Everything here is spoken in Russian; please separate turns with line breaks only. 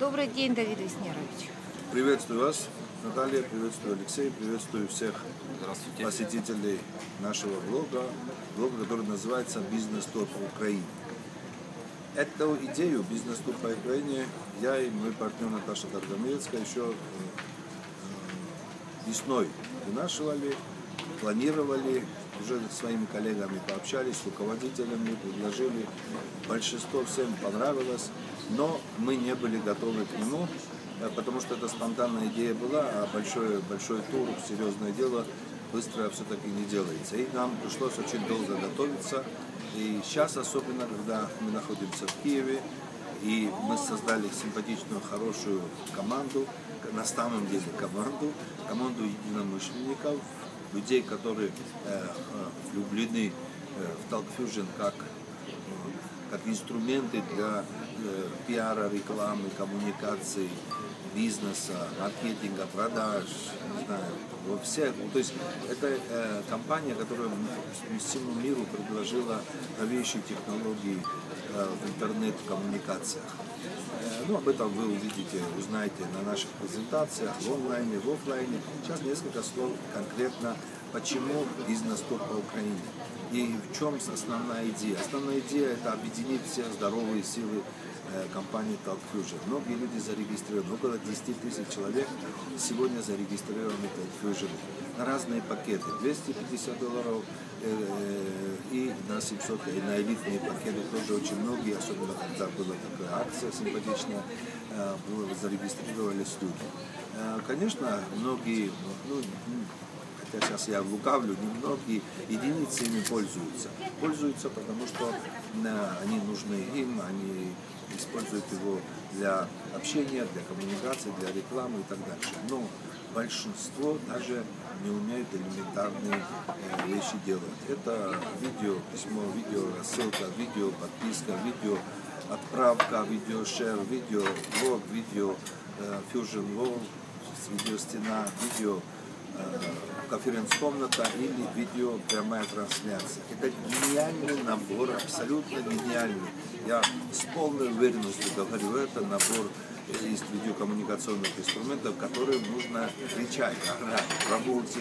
Добрый день, Давид Веснерович.
Приветствую вас, Наталья, приветствую Алексей, приветствую всех посетителей нашего блога, блога, который называется «Бизнес-тур по Украине». Эту идею «Бизнес-тур по Украине» я и мой партнер Наташа Таргомецкая еще э, э, весной вынашивали, планировали, уже с своими коллегами пообщались, с руководителями, предложили. Большинство всем понравилось, но мы не были готовы к нему, э, потому что это спонтанная идея была, а большой, большой тур, серьезное дело, быстро все-таки не делается. И нам пришлось очень долго готовиться. И сейчас, особенно, когда мы находимся в Киеве, и мы создали симпатичную, хорошую команду, на самом деле команду, команду единомышленников, людей, которые э, э, влюблены э, в Fusion как, э, как инструменты для э, пиара, рекламы, коммуникации, бизнеса, маркетинга, продаж, не знаю, во всех. Ну, то есть это э, компания, которая всему миру предложила новейшие технологии э, в интернет-коммуникациях. Э, Ну, об этом вы увидите, узнаете на наших презентациях в онлайне, в офлайне. Сейчас несколько слов конкретно, почему бизнес-тур по Украине. И в чем основная идея? Основная идея – это объединить все здоровые силы э, компании Talk Fusion. Многие люди зарегистрированы, около 10 тысяч человек сегодня зарегистрированы Talk Fusion на разные пакеты. 250 долларов э, э, и на 700, и на элитные пакеты тоже очень многие, особенно когда была такая акция симпатичная, э, было- зарегистрировались люди. Э, Конечно, многие, ну, м, хотя сейчас я лукавлю, немногие единицы ими пользуются. Пользуются, потому что э, они нужны им, они используют его для общения, для коммуникации, для рекламы и так дальше. Но большинство даже не умеют элементарные э, вещи делать. Это видео, письмо, видео, рассылка, видео, подписка, видео, отправка, видео шер, видео блог, видео э, Fusion Wall, видео э, конференц-комната или видео прямая трансляция. Это гениальный набор, абсолютно гениальный. Я с полной уверенностью говорю, это набор из видеокоммуникационных инструментов, которые нужно кричать, орать, работать,